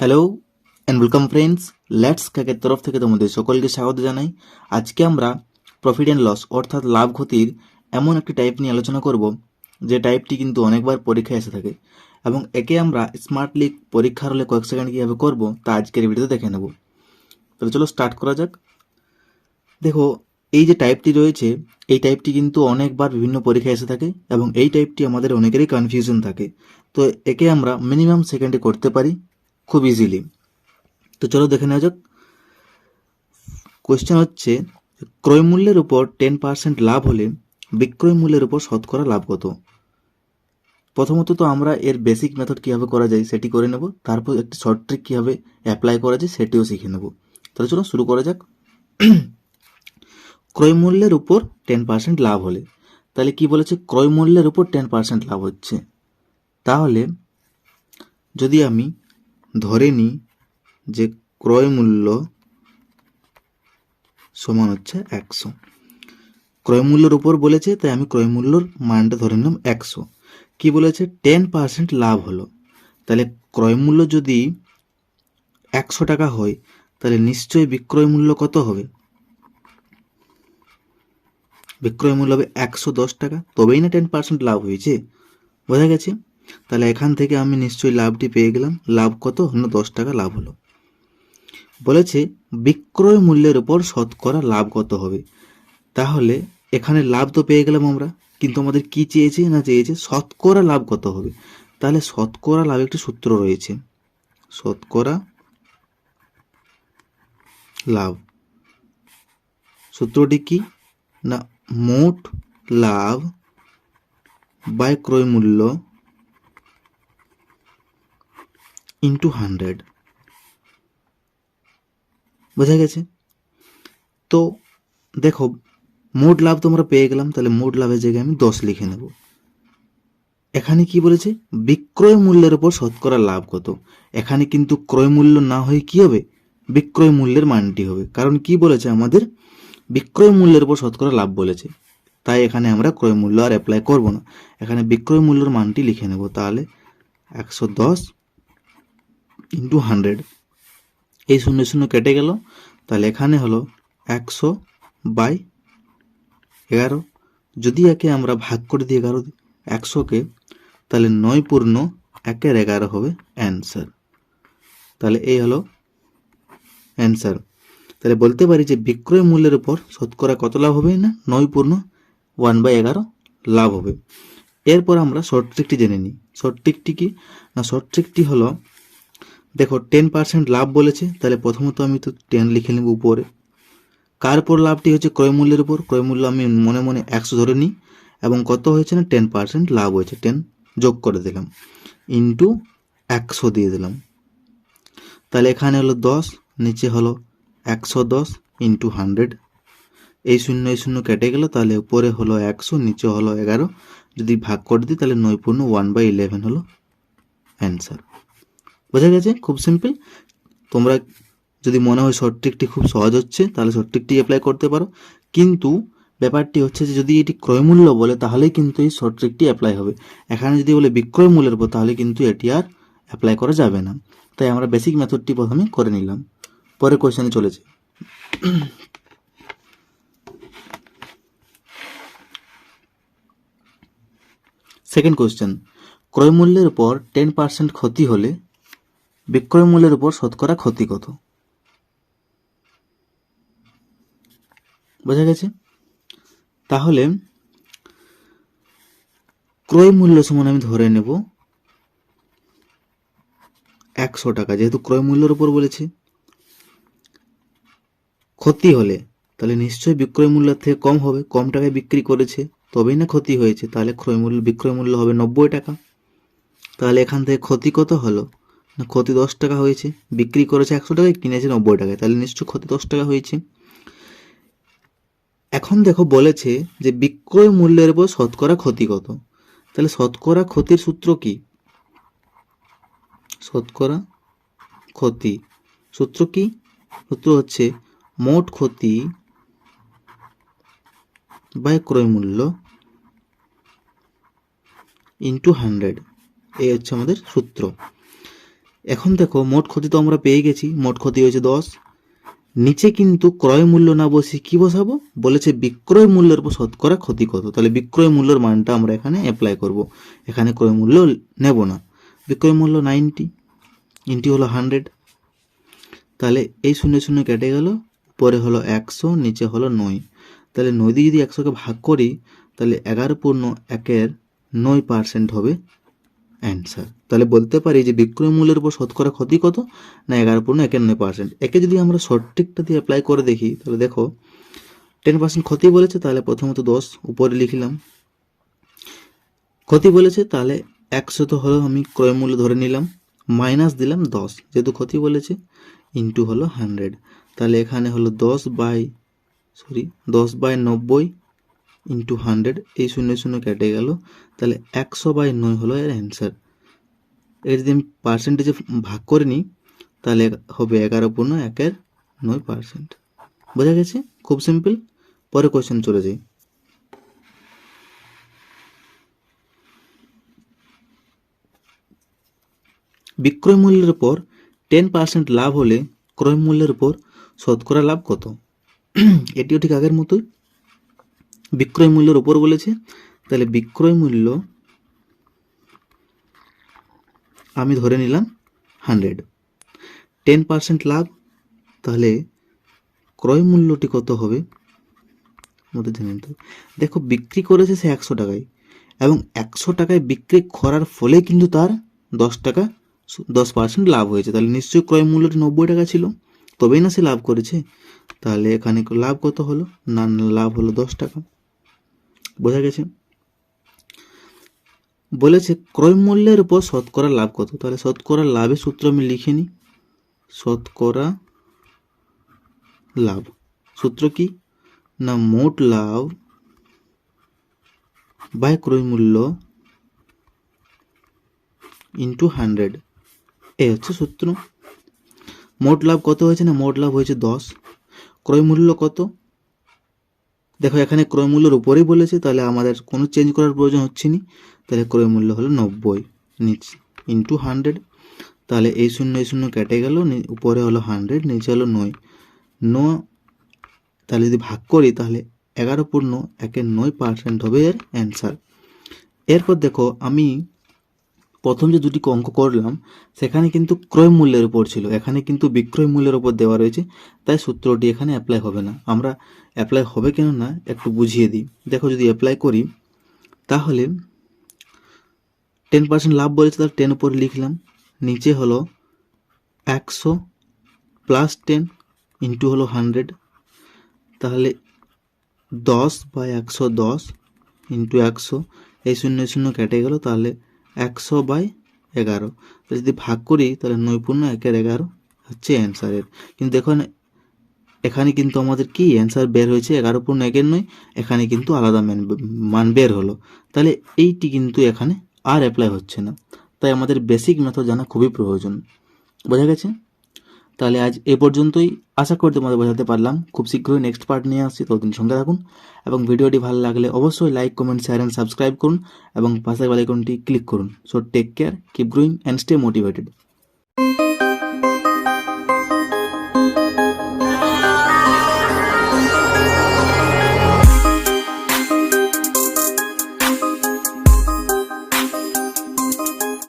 Hello and welcome friends let's ক্যাকের তরফ থেকে তোমাদের সকলকে স্বাগত জানাই আজকে আমরা প্রফিট অ্যান্ড লস অর্থাৎ লাভ ক্ষতির এমন একটি টাইপ নিয়ে আলোচনা করব যে টাইপটি কিন্তু অনেকবার পরীক্ষায় এসে থাকে এবং একে আমরা স্মার্টলি পরীক্ষার হলে কয়েক সেকেন্ড কীভাবে করব তা আজকের ভিডিওতে দেখে নেব তাহলে চলো স্টার্ট করা যাক দেখো এই যে টাইপটি রয়েছে, এই টাইপটি কিন্তু অনেকবার বিভিন্ন পরীক্ষায় এসে থাকে এবং এই টাইপটি আমাদের অনেকেরই কনফিউশন থাকে। তো একে আমরা মিনিমাম সেকেন্ডে করতে পারি, খুব ইজিলি তো চলো দেখে নেওয়া যাক। কোয়েশ্চেন হচ্ছে, ক্রয় মূল্যের উপর টেন পার্সেন্ট লাভ হলে বিক্রয় মূল্যের উপর শতকরা লাভ কত? প্রথমত তো আমরা এর বেসিক মেথড কীভাবে করা যায় সেটি করে নেব, তারপর একটি শর্ট ট্রিক কীভাবে অ্যাপ্লাই করা যায় সেটিও শিখে নেব। তাহলে চলো শুরু করা যাক। ক্রয় মূল্যের উপর টেন পার্সেন্ট লাভ হলে। তাহলে কি বলেছে? ক্রয় মূল্যের উপর টেন পার্সেন্ট লাভ হচ্ছে। তাহলে যদি আমি ধরে নিই যে ক্রয় মূল্য সমান হচ্ছে একশো। ক্রয় মূল্যের উপর বলেছে, তাই আমি ক্রয় মূল্যর মানটা ধরে নিলাম একশো। কি বলেছে? টেন পার্সেন্ট লাভ হলো। তাহলে ক্রয় মূল্য যদি একশো টাকা হয়, তাহলে নিশ্চয়ই বিক্রয় মূল্য কত হবে? বিক্রয় মূল্য হবে একশো দশ টাকা। তবেই না টেন পার্সেন্ট লাভ হয়েছে? বোঝা গেছে? তাহলে এখান থেকে আমি নিশ্চয়ই লাভটি পেয়ে গেলাম। লাভ কত? হলো দশ টাকা লাভ হলো। বলেছে, বিক্রয় মূল্যের উপর শতকরা লাভ কত হবে? তাহলে এখানে লাভ তো পেয়ে গেলাম আমরা, কিন্তু আমাদের কি চেয়েছে না চেয়েছে? শতকরা লাভ কত হবে? তাহলে শতকরা লাভ একটি সূত্র রয়েছে। শতকরা লাভ। সূত্রটি কি? না মোট লাভ বাই ক্রয় মূল্য ইন্টু হান্ড্রেড বোঝা গেছে? তো দেখো, মোট লাভ তো আমরা পেয়ে গেলাম, তাহলে মোট লাভের জায়গায় আমি দশ লিখে নেব। এখানে কি বলেছে? বিক্রয় মূল্যের উপর শতকরা লাভ কত? এখানে কিন্তু ক্রয় মূল্য না হয়ে কি হবে? বিক্রয় মূল্যের মানটি হবে। কারণ কি বলেছে আমাদের? বিক্রয় মূল্যের উপর শতকরা লাভ বলেছে। তাই এখানে আমরা ক্রয় মূল্য আর অ্যাপ্লাই করব না। এখানে বিক্রয় মূল্যের মানটি লিখে নেব। তাহলে একশো দশ ইন্টু হান্ড্রেড এই শূন্য শূন্য কেটে গেল। তাহলে এখানে হলো একশো বাই এগারো। যদি একে আমরা ভাগ করে দিই এগারো, একশোকে, তাহলে নয় পূর্ণ একের এগারো হবে অ্যান্সার তাহলে এই হলো অ্যান্সার তাহলে বলতে পারি যে বিক্রয় মূল্যের উপর শতকরা কত লাভ হবে না? নয় পূর্ণ ওয়ান বাই এগারো লাভ হবে। এরপর আমরা শর্ট ট্রিকটি জেনে নিই। শর্ট ট্রিকটি কি? না শর্ট ট্রিকটি হলো, দেখো টেন পার্সেন্ট লাভ বলেছে, তাহলে প্রথমত আমি তো টেন লিখে নেব উপরে। কার উপর লাভটি হচ্ছে ক্রয় মূল্যের উপর। ক্রয় মূল্য আমি মনে মনে একশো ধরে নিই, এবং কত হয়েছে না? টেন পার্সেন্ট লাভ হয়েছে। টেন যোগ করে দিলাম। ইন্টু একশো দিয়ে দিলাম। তাহলে এখানে হলো দশ, নিচে হলো একশো দশ ইন্টু হান্ড্রেড এই শূন্য এই শূন্য কেটে গেল, তাহলে উপরে হলো একশো, নিচে হলো এগারো। যদি ভাগ করে দিই, তাহলে পূর্ণ ওয়ান বাই ইলেভেন হলো অ্যান্সার বোঝা গেছে? খুব সিম্পল তোমরা যদি মনে হয় শর্ট ট্রিকটি খুব সহজ হচ্ছে, তাহলে শর্ট ট্রিকটি অ্যাপ্লাই করতে পারো। কিন্তু ব্যাপারটি হচ্ছে যে, যদি এটি ক্রয় মূল্য বলে, তাহলেই কিন্তু এই শর্ট ট্রিকটি অ্যাপ্লাই হবে। এখানে যদি বলে বিক্রয় মূল্যের উপর, তাহলে কিন্তু এটি আর অ্যাপ্লাই করা যাবে না। তাই আমরা বেসিক মেথডটি প্রথমে করে নিলাম। পরে কোয়েশ্চেনে চলেছে। সেকেন্ড কোয়েশ্চেন ক্রয় মূল্যের উপর টেন পার্সেন্ট ক্ষতি হলে বিক্রয় মূল্যের উপর শতকরা ক্ষতি কত? বোঝা গেছে? তাহলে ক্রয় মূল্য সমান আমি ধরে নেব একশো টাকা, যেহেতু ক্রয় মূল্যের উপর বলেছে। ক্ষতি হলে, তাহলে নিশ্চয়ই বিক্রয় মূল্যের থেকে কম হবে, কম টাকায় বিক্রি করেছে, তবেই না ক্ষতি হয়েছে, তাহলে ক্রয় মূল্য, বিক্রয় মূল্য হবে নব্বই টাকা। তাহলে এখান থেকে ক্ষতি কত হলো? না, ক্ষতি দশ টাকা হয়েছে, বিক্রি করেছে একশো টাকায়, কিনেছে নব্বই টাকায়, তাহলে নিশ্চয়ই ক্ষতি দশ টাকা হয়েছে। এখন দেখো বলেছে যে বিক্রয় মূল্যের উপর শতকরা ক্ষতি কত। তাহলে শতকরা ক্ষতির সূত্র কি? শতকরা ক্ষতি সূত্র কি? সূত্র হচ্ছে মোট ক্ষতি বাই ক্রয় মূল্য ইন্টু হান্ড্রেড এই হচ্ছে আমাদের সূত্র। এখন দেখো, মোট ক্ষতি তো আমরা পেয়ে গেছি। মোট ক্ষতি হয়েছে দশ। নিচে কিন্তু ক্রয় মূল্য না বসে কি বসাবো? বলেছে বিক্রয় মূল্যের উপর শতকরা ক্ষতি কত তাহলে বিক্রয় মূল্যের মানটা আমরা এখানে অ্যাপ্লাই করব। এখানে ক্রয় মূল্য নেব না। বিক্রয় মূল্য নাইনটি ইনটি হলো হান্ড্রেড তাহলে এই শূন্য শূন্য কেটে গেল পরে হলো একশো, নিচে হলো নয়। তাহলে নয় দিয়ে যদি একশোকে ভাগ করি, তাহলে এগারো পূর্ণ একের নয় পার্সেন্ট হবে অ্যান্সার তাহলে বলতে পারি যে বিক্রয় মূল্যের উপর শতকরা ক্ষতি কত? না, এগারো পূর্ণ একের নয় পার্সেন্ট একে যদি আমরা সঠিকটা দিয়ে অ্যাপ্লাই করে দেখি, তাহলে দেখো টেন পার্সেন্ট ক্ষতি বলেছে, তাহলে প্রথমত দশ, উপরে লিখলাম। ক্ষতি বলেছে, তাহলে একশো তো হলো আমি ক্রয় মূল্য ধরে নিলাম মাইনাস দিলাম দশ। যেহেতু ক্ষতি বলেছে ইন্টু হলো হান্ড্রেড তাহলে এখানে হলো দশ বাই সরি দশ বাই নব্বই ইন্টু হান্ড্রেড এই শূন্য শূন্য কেটে গেল। তাহলে একশো বাই নয় হলো এর অ্যান্সার এর যদি আমি পার্সেন্টেজে ভাগ করে নিই, তাহলে হবে এগারো পূর্ণ একের নয় পার্সেন্ট বোঝা গেছে? খুব সিম্পল পরে কোয়েশ্চেন চলে যাই। বিক্রয় মূল্যের উপর টেন পার্সেন্ট লাভ হলে ক্রয় মূল্যের উপর শতকরা লাভ কত? এটিও ঠিক আগের মতোই। বিক্রয় মূল্যের উপর বলেছে। তাহলে বিক্রয় মূল্য আমি ধরে নিলাম হান্ড্রেড। টেন পার্সেন্ট লাভ, তাহলে ক্রয় মূল্যটি কত হবে? আমাদের জেনে নিতে দেখো, বিক্রি করেছে সে একশো টাকায়, এবং একশো টাকায় বিক্রি করার ফলে কিন্তু তার দশ টাকা, দশ পার্সেন্ট লাভ হয়েছে। তাহলে নিশ্চয়ই ক্রয় মূল্যটি নব্বই টাকা ছিল। তবেই না সে লাভ করেছে? তাহলে এখানে লাভ কত হলো? না লাভ হলো দশ টাকা। বোঝা গেছে? বলেছে, ক্রয় মূল্যের উপর শতকরা লাভ কত? তাহলে শতকরা লাভের সূত্র আমি লিখে নিই। শতকরা লাভ। সূত্র কি? না, মোট লাভ বাই ক্রয় মূল্য ইন্টু হান্ড্রেড এই হচ্ছে সূত্র। মোট লাভ কত হয়েছে না মোট লাভ হয়েছে দশ? ক্রয় মূল্য কত? দেখো, এখানে ক্রয় মূল্যের উপরেই বলেছে, তাহলে আমাদের কোনো চেঞ্জ করার প্রয়োজন হচ্ছে না। তাহলে ক্রয় মূল্য হলো নব্বই, নিচে ইন্টু হান্ড্রেড তাহলে এই শূন্য এই শূন্য কেটে গেল উপরে হলো হান্ড্রেড নিচে হলো নয়। ন, তাহলে যদি ভাগ করি, তাহলে এগারো পূর্ণ একের নয় পার্সেন্ট হবে এর অ্যান্সার এরপর দেখো, আমি প্রথম যে দুটি অঙ্ক করলাম, সেখানে কিন্তু ক্রয় মূল্যের উপর ছিল। এখানে কিন্তু বিক্রয় মূল্যের উপর দেওয়া রয়েছে, তাই সূত্রটি এখানে অ্যাপ্লাই হবে না। আমরা অ্যাপ্লাই হবে কেন না একটু বুঝিয়ে দিই। দেখো যদি অ্যাপ্লাই করি, তাহলে টেন পার্সেন্ট লাভ বলেছে তাহলে টেন উপর লিখলাম। নিচে হলো একশো প্লাস টেন ইন্টু হলো হান্ড্রেড তাহলে দশ বাই একশো দশ ইন্টু একশো, এই শূন্য শূন্য কেটে গেল, তাহলে একশো বাই এগারো। যদি ভাগ করি, তাহলে নৈপুণ্য একের এগারো হচ্ছে অ্যান্সারের কিন্তু দেখুন এখানে কিন্তু আমাদের কি অ্যান্সার বের হয়েছে? এগারো পূর্ণ একের নয়, এখানে কিন্তু আলাদা ম্যান মান বের হলো। তাহলে এইটি কিন্তু এখানে আর অ্যাপ্লাই হচ্ছে না। তাই আমাদের বেসিক মেথড জানা খুবই প্রয়োজন। বোঝা গেছে? তাহলে আজ এ পর্যন্তই। আশা করি তোমাদের বোঝাতে পারলাম। খুব শীঘ্রই নেক্সট পার্ট নিয়ে আসছি। ততদিন সঙ্গে থাকুন। এবং ভিডিওটি ভালো লাগলে অবশ্যই like comment share and subscribe করুন। এবং পাশের বেলাইকনটি ক্লিক করুন। So take care keep growing and stay motivated